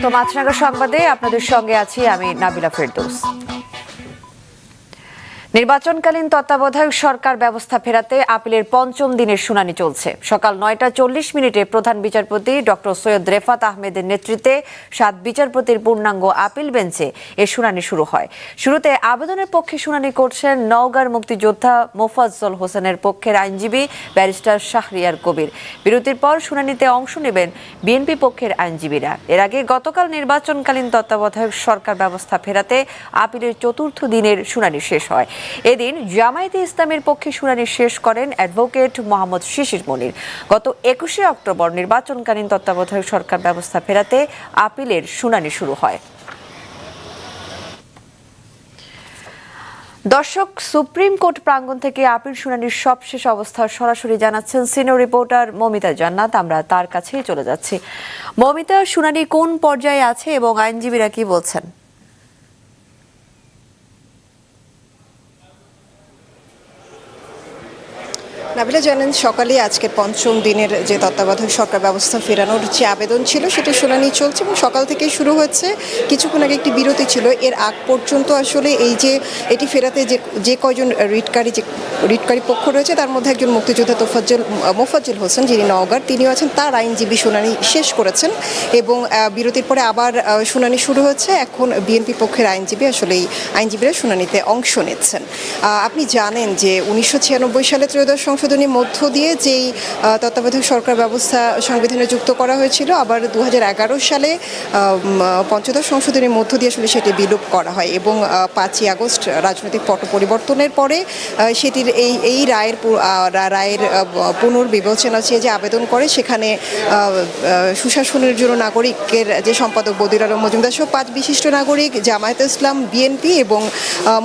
স্বাগত মাছরাঙ্গা সংবাদে আপনাদের সঙ্গে আছি আমি নাবিলা ফেরদৌস। নির্বাচনকালীন তত্ত্বাবধায়ক সরকার ব্যবস্থা ফেরাতে আপিলের পঞ্চম দিনের শুনানি চলছে। সকাল নয়টা চল্লিশ মিনিটে প্রধান বিচারপতি ডক্টর সৈয়দ রেফাত আহমেদের নেতৃত্বে সাত বিচারপতির পূর্ণাঙ্গ আপিল বেঞ্চে এ শুনানি শুরু হয়। শুরুতে আবেদনের পক্ষে শুনানি করছেন নওগাঁর মুক্তিযোদ্ধা মোফাজ্জল হোসেনের পক্ষের আইনজীবী ব্যারিস্টার শাহরিয়ার কবির। বিরতির পর শুনানিতে অংশ নেবেন বিএনপি পক্ষের আইনজীবীরা। এর আগে গতকাল নির্বাচনকালীন তত্ত্বাবধায়ক সরকার ব্যবস্থা ফেরাতে আপিলের চতুর্থ দিনের শুনানি শেষ হয়। এদিন জামায়াতে ইসলামের পক্ষে শুনানি শেষ করেন অ্যাডভোকেট মোহাম্মদ শিশির মনির। গত একুশে অক্টোবর নির্বাচনকালীন তত্ত্বাবধায়ক সরকার ব্যবস্থা ফেরাতে আপিলের শুনানি শুরু হয়। দর্শক, সুপ্রিম কোর্ট প্রাঙ্গণ থেকে আপিল শুনানির সবশেষ অবস্থা সরাসরি জানাচ্ছেন সিনিয়র রিপোর্টার মমিতা জান্নাত। আমরা তার কাছেই চলে যাচ্ছি। মমিতা, শুনানি কোন পর্যায়ে আছে এবং আইনজীবীরা কি বলছেন? নাবিলা জানেন সকালে আজকে পঞ্চম দিনের যে তত্ত্বাবধায়ক সরকার ব্যবস্থা ফেরানোর যে আবেদন ছিল, সেটা শুনানি চলছে এবং সকাল থেকেই শুরু হচ্ছে। কিছুক্ষণ আগে একটি বিরতি ছিল। এর আগ পর্যন্ত আসলে এই যে এটি ফেরাতে যে যে কয়জন রিটকারী, যে রিটকারী পক্ষ রয়েছে, তার মধ্যে একজন মুক্তিযোদ্ধা তোফাজ্জল, মোফাজ্জল হোসেন, যিনি নওগাঁর, তিনিও আছেন। তার আইনজীবী শুনানি শেষ করেছেন এবং বিরতির পরে আবার শুনানি শুরু হচ্ছে। এখন বিএনপি পক্ষের আইনজীবী আসলে এই আইনজীবীরা শুনানিতে অংশ নিচ্ছেন। আপনি জানেন যে উনিশশো ছিয়ানব্বই সালে ত্রয়োদশ সংশোধনীর মধ্য দিয়ে যেই তত্ত্বাবধায়ক সরকার ব্যবস্থা সংবিধানে যুক্ত করা হয়েছিল, আবার দু হাজার এগারো সালে পঞ্চদশ সংশোধনীর মধ্য দিয়ে আসলে সেটি বিলোপ করা হয় এবং পাঁচই আগস্ট রাজনৈতিক পট পরিবর্তনের পরে সেটির এই এই রায়ের রায়ের পুনর্বিবেচনা চেয়ে যে আবেদন করে, সেখানে সুশাসনের জন্য নাগরিকের যে সম্পাদক বদির আলম মজুমদার সহ পাঁচ বিশিষ্ট নাগরিক, জামায়াত ইসলাম, বিএনপি এবং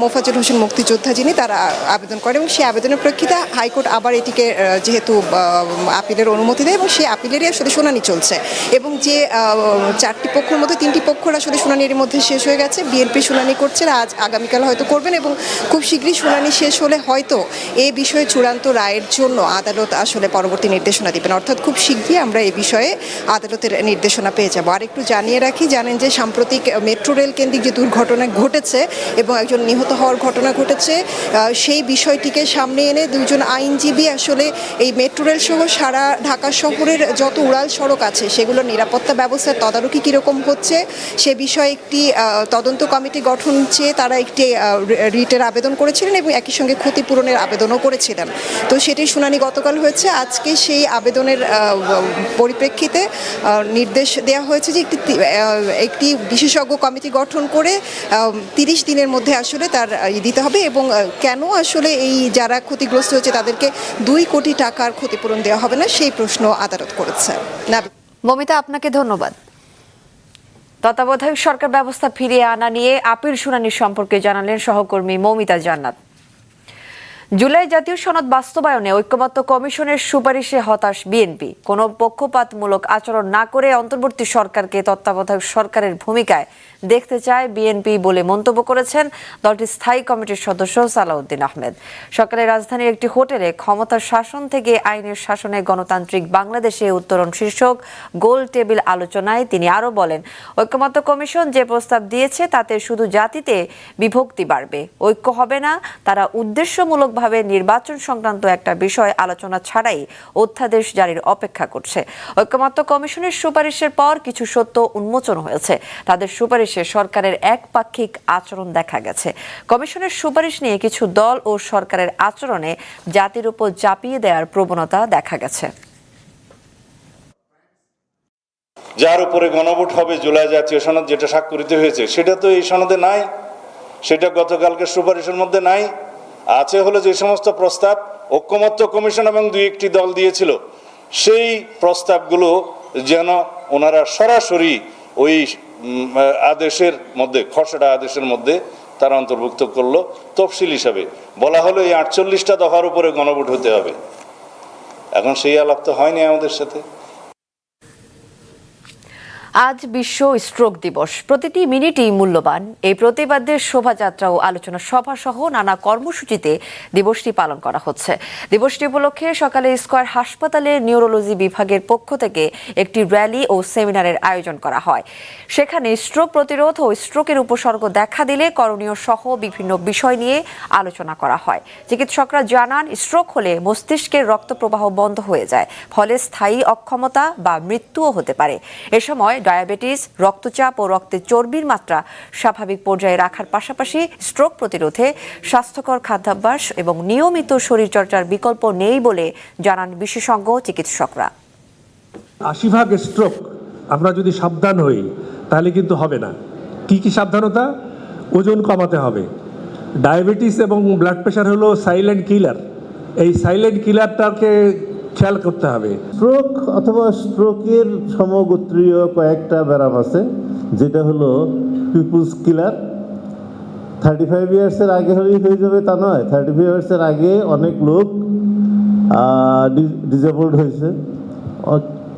মোফাজুল হোসেন মুক্তিযোদ্ধা যিনি তারা আবেদন করে এবং সেই আবেদনের প্রেক্ষিতে হাইকোর্ট আবার এটিকে যেহেতু আপিলের অনুমতি দেয় এবং সেই আপিলেরই আসলে শুনানি চলছে। এবং যে চারটি পক্ষের মধ্যে তিনটি পক্ষর আসলে শুনানির মধ্যে শেষ হয়ে গেছে। বিএনপি শুনানি করছে আজ আগামীকাল হয়তো করবেন এবং খুব শীঘ্রই শুনানি শেষ হলে হয়তো এ বিষয়ে চূড়ান্ত রায়ের জন্য আদালত আসলে পরবর্তী নির্দেশনা দিবেন। অর্থাৎ খুব শীঘ্রই আমরা এ বিষয়ে আদালতের নির্দেশনা পেয়ে যাব। আর একটু জানিয়ে রাখি, জানেন যে সাম্প্রতিক মেট্রো রেল কেন্দ্রিক যে দুর্ঘটনা ঘটেছে এবং একজন নিহত হওয়ার ঘটনা ঘটেছে সেই বিষয়টিকে সামনে এনে দুজন আইনজীবী আসলে এই মেট্রো রেল সহ সারা ঢাকা শহরের যত উড়াল সড়ক আছে সেগুলোর নিরাপত্তা ব্যবস্থার তদারকি কীরকম হচ্ছে, সে বিষয়ে একটি তদন্ত কমিটি গঠন চেয়ে তারা একটি রিটের আবেদন করেছিলেন এবং একই সঙ্গে ক্ষতিপূরণের আবেদনও করেছিলেন। তো সেটির শুনানি গতকাল হয়েছে। আজকে সেই আবেদনের পরিপ্রেক্ষিতে নির্দেশ দেওয়া হয়েছে যে একটি একটি বিশেষজ্ঞ কমিটি গঠন করে তিরিশ দিনের মধ্যে আসলে তার দিতে হবে এবং কেন আসলে এই যারা ক্ষতিগ্রস্ত হয়েছে তাদেরকে দুই কোটি টাকার ক্ষতিপূরণ দেওয়া হবে না, সেই প্রশ্ন আদালত করেছে। মমিতা, আপনাকে ধন্যবাদ। তত্ত্বাবধায়ক সরকার ব্যবস্থা ফিরিয়ে আনা নিয়ে আপিল শুনানি সম্পর্কে জানালেন সহকর্মী মৌমিতা জান্নাত। জুলাই জাতীয় সনদ বাস্তবায়নে ঐক্যমত্য কমিশনের সুপারিশে হতাশ বিএনপি। কোনো পক্ষপাতমূলক আচরণ না করে অন্তর্বর্তী সরকারকে তত্ত্বাবধায়ক সরকারের ভূমিকায় দেখতে চায় বিএনপি বলে মন্তব্য করেছেন দলটির স্থায়ী কমিটির সদস্য সালাউদ্দিন আহমেদ। সকালে রাজধানীর একটি হোটেলে ক্ষমতার শাসন থেকে আইনের শাসনে গণতান্ত্রিক বাংলাদেশে উত্তরণ শীর্ষক গোল টেবিল আলোচনায় তিনি আরও বলেন ঐক্যমত্য কমিশন যে প্রস্তাব দিয়েছে তাতে শুধু জাতিতে বিভক্তি বাড়বে। ঐক্য হবে না, তারা উদ্দেশ্যমূলকভাবে নির্বাচন সংক্রান্ত একটা বিষয় আলোচনা ছাড়াই অধ্যাদেশ জারির অপেক্ষা করছে। ঐক্যমত্য কমিশনের সুপারিশের পর কিছু সত্য উন্মোচন হয়েছে। তাদের সুপারিশে সরকারের একপাক্ষিক আচরণ দেখা গেছে। কমিশনের সুপারিশ নিয়ে কিছু দল ও সরকারের আচরণে জাতির উপর চাপিয়ে দেওয়ার প্রবণতা দেখা গেছে। যার উপরে গণভোট হবে জুলাই জাতীয় সনদ যেটা স্বাক্ষরিত হয়েছে, সেটা তো এই সনদে নাই। সেটা গতকালকে সুপারিশের মধ্যে নাই। আছে হলো যে সমস্ত প্রস্তাব ঐক্যমত্য কমিশন এবং দুই একটি দল দিয়েছিল, সেই প্রস্তাবগুলো যেন ওনারা সরাসরি ওই আদেশের মধ্যে, খসড়া আদেশের মধ্যে তারা অন্তর্ভুক্ত করল তফসিল হিসাবে। বলা হলো এই আটচল্লিশটা দফার উপরে গণভোট হতে হবে। এখন সেই আলাপ তো হয়নি আমাদের সাথে। আজ বিশ্ব স্ট্রোক দিবস। প্রতিটি মিনিটই মূল্যবান। এই প্রতিবাদের শোভাযাত্রা ও আলোচনা সভা সহ নানা কর্মসূচিতে দিবসটি পালন করা হচ্ছে। দিবসটি উপলক্ষে সকালে স্কয়ার হাসপাতালে নিউরোলজি বিভাগের পক্ষ থেকে একটি র্যালি ও সেমিনারের আয়োজন করা হয়। সেখানে স্ট্রোক প্রতিরোধ ও স্ট্রোকের উপসর্গ দেখা দিলে করণীয় সহ বিভিন্ন বিষয় নিয়ে আলোচনা করা হয়। চিকিৎসকরা জানান, স্ট্রোক হলে মস্তিষ্কের রক্ত প্রবাহ বন্ধ হয়ে যায়, ফলে স্থায়ী অক্ষমতা বা মৃত্যুও হতে পারে। এ সময় ডায়াবেটিস, রক্তচাপ ও রক্তে চর্বির মাত্রা স্বাভাবিক পর্যায়ে রাখার পাশাপাশি স্ট্রোক প্রতিরোধে স্বাস্থ্যকর খাদ্যাভ্যাস এবং নিয়মিত শরীরচর্চার বিকল্প নেই বলে জানান বিশেষজ্ঞ চিকিৎসকরা। আশি ভাগ স্ট্রোক আমরা যদি সাবধান হই, তাহলে কিন্তু হবে না। কি কি সাবধানতা? ওজন কমাতে হবে। ডায়াবেটিস এবং ব্লাড প্রেশার হলো সাইলেন্ট কিলার এই সাইলেন্ট কিলারটাকে খেয়াল করতে হবে। স্ট্রোক অথবা স্ট্রোকের সমগোত্রীয় কয়েকটা ব্যারাম আছে, যেটা হলো পিপুলস কিলার থার্টি ফাইভ ইয়ার্সের আগে হলেই হয়ে যাবে তা নয়। থার্টি ফাইভ ইয়ার্সের আগে অনেক লোক ডিজেবলড হয়েছে।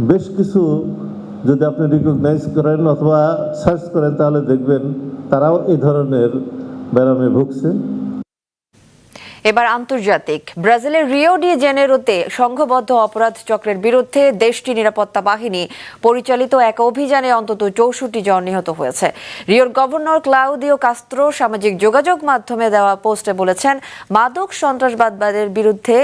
বেশ কিছু যদি আপনি রিকগনাইজ করেন অথবা সার্চ করেন তাহলে দেখবেন তারাও এই ধরনের ব্যারামে ভুগছে। এবার আন্তর্জাতিক। ব্রাজিলের রিও ডি জেনেরোতে সংঘবদ্ধ অপরাধ চক্রের বিরুদ্ধে দেশটি নিরাপত্তা বাহিনী পরিচালিত এক অভিযানে অন্তত চৌষট্টি জন নিহত হয়েছে। রিওর গভর্নর ক্লাউদিও কাস্ত্রো সামাজিক যোগাযোগ মাধ্যমে দেওয়া পোস্টে বলেছেন, মাদক সন্ত্রাসবাদবাদের বিরুদ্ধে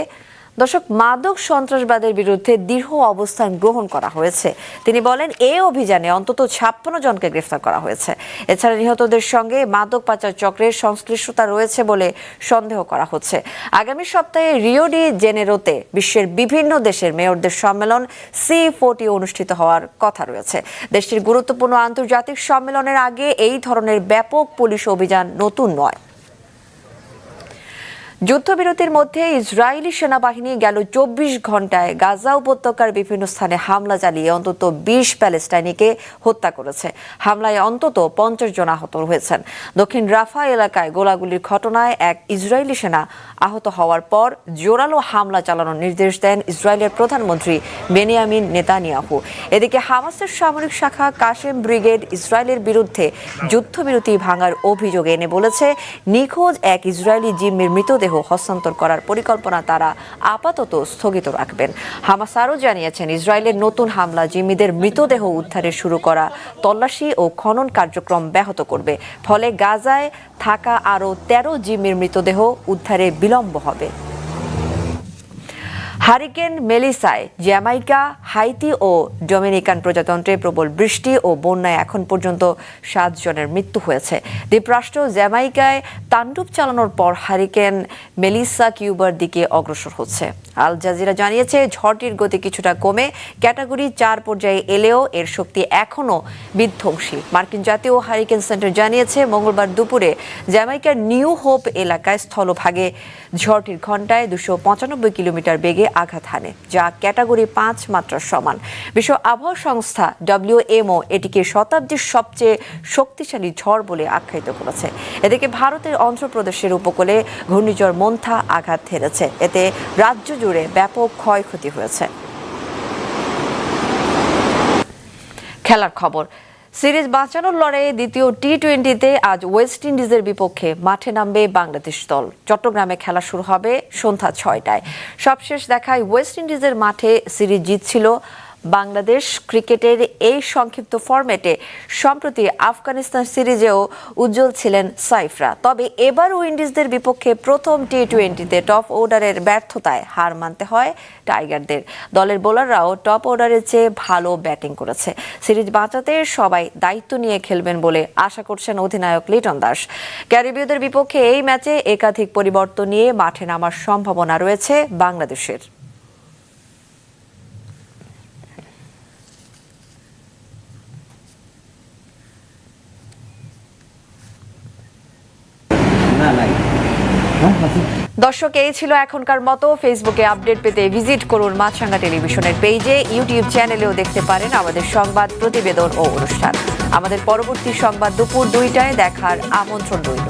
দর্শক, মাদক সন্ত্রাসবাদের বিরুদ্ধে দৃঢ় অবস্থান গ্রহণ করা হয়েছে। তিনি বলেন এই অভিযানে অন্তত ছাপ্পান্ন জনকে গ্রেফতার করা হয়েছে। এছাড়া নিহতদের সঙ্গে মাদক পাচার চক্রের সংশ্লিষ্টতা রয়েছে বলে সন্দেহ করা হচ্ছে। আগামী সপ্তাহে রিও ডি জেনেরোতে বিশ্বের বিভিন্ন দেশের মেয়রদের সম্মেলন সি ফোর্টি অনুষ্ঠিত হওয়ার কথা রয়েছে। দেশটির গুরুত্বপূর্ণ আন্তর্জাতিক সম্মেলনের আগে এই ধরনের ব্যাপক পুলিশ অভিযান নতুন নয়। যুদ্ধবিরতির মধ্যে ইসরায়েলি সেনাবাহিনী গেল চব্বিশ ঘন্টায় গাজা উপত্যকার বিভিন্ন স্থানে হামলা চালিয়ে অন্তত বিশ প্যালেস্টাইনিকে হত্যা করেছে। হামলায় অন্তত পঞ্চাশ জন আহত হয়েছেন। দক্ষিণ রাফা এলাকায় গোলাগুলির ঘটনায় এক ইসরায়েলি সেনা আহত হওয়ার পর জোরালো হামলা চালানোর নির্দেশ দেন ইসরায়েলের প্রধানমন্ত্রী বেনিয়ামিন নেতানিয়াহু। এদিকে হামাসের সামরিক শাখা কাশেম ব্রিগেড ইসরায়েলের বিরুদ্ধে যুদ্ধবিরতি ভাঙার অভিযোগ এনে বলেছে, নিখোঁজ এক ইসরায়েলি জিম্মির মৃতদেহ হস্তান্তর করার পরিকল্পনা তারা আপাতত স্থগিত রাখবেন। হামাস আরও জানিয়েছেন, ইসরায়েলের নতুন হামলা জিম্মিদের মৃতদেহ উদ্ধারে শুরু করা তল্লাশি ও খনন কার্যক্রম ব্যাহত করবে। ফলে গাজায় থাকা আরও তেরো জিম্মির মৃতদেহ উদ্ধারে বিলম্ব হবে। হারিকেন মেলিসায় জ্যামাইকা, হাইতি ও ডোমিনিকান প্রজাতন্ত্রে প্রবল বৃষ্টি ও বন্যায় এখন পর্যন্ত সাত জনের মৃত্যু হয়েছে। দ্বীপরাষ্ট্র জ্যামাইকায় তাণ্ডব চালানোর পর হারিকেন মেলিসা কিউবার দিকে অগ্রসর হচ্ছে। আল জাজিরা জানিয়েছে, ঝড়টির গতি কিছুটা কমে ক্যাটাগরি চার পর্যায়ে এলেও এর শক্তি এখনও বিধ্বংসী। মার্কিন জাতীয় হারিকেন সেন্টার জানিয়েছে, মঙ্গলবার দুপুরে জ্যামাইকার নিউ হোপ এলাকায় স্থলভাগে ঝড়টির ঘণ্টায় দুশো পঁচানব্বই কিলোমিটার বেগে আঘাত হানে, যা ক্যাটাগরি পাঁচ মাত্রার সমান। বিশ্ব আবহাওয়া সংস্থা ডব্লিউএমও এটিকে শতাব্দীর সবচেয়ে শক্তিশালী ঝড় বলে আখ্যায়িত করেছে। এদিকে ভারতের অন্ধ্রপ্রদেশের উপকূলে ঘূর্ণিঝড় মন্থা আঘাত হেরেছে এতে রাজ্য জুড়ে ব্যাপক ক্ষয়ক্ষতি হয়েছে। খেলার খবর সিরিজ বাঁচানোর লড়াইয়ে দ্বিতীয় টি টোয়েন্টিতে আজ ওয়েস্ট ইন্ডিজের বিপক্ষে মাঠে নামবে বাংলাদেশ দল। চট্টগ্রামে খেলা শুরু হবে সন্ধ্যা ছয়টায়। সবশেষ দেখায় ওয়েস্ট ইন্ডিজের মাঠে সিরিজ জিতছিল বাংলাদেশ ক্রিকেটের এই সংক্ষিপ্ত ফরম্যাটে সম্প্রতি আফগানিস্তান সিরিজেও উজ্জ্বল ছিলেন সাইফরা। তবে এবার উইন্ডিজদের বিপক্ষে প্রথম টি টোয়েন্টিতে টপ অর্ডারের ব্যর্থতায় হার মানতে হয় টাইগারদের। দলের বোলাররাও টপ অর্ডারের চেয়ে ভালো ব্যাটিং করেছে। সিরিজ বাঁচাতে সবাই দায়িত্ব নিয়ে খেলবেন বলে আশা করছেন অধিনায়ক লিটন দাস। ক্যারিবীয়দের বিপক্ষে এই ম্যাচে একাধিক পরিবর্তন নিয়ে মাঠে নামার সম্ভাবনা রয়েছে বাংলাদেশের। দর্শক, এই ছিল এখনকার মতো। ফেসবুকে আপডেট পেতে ভিজিট করুন মাছরাঙ্গা টেলিভিশনের পেজে, ইউটিউব চ্যানেলেও দেখতে পারেন আমাদের সংবাদ, প্রতিবেদন ও অনুষ্ঠান। আমাদের পরবর্তী সংবাদ দুপুর দুইটায় দেখার আমন্ত্রণ রইল।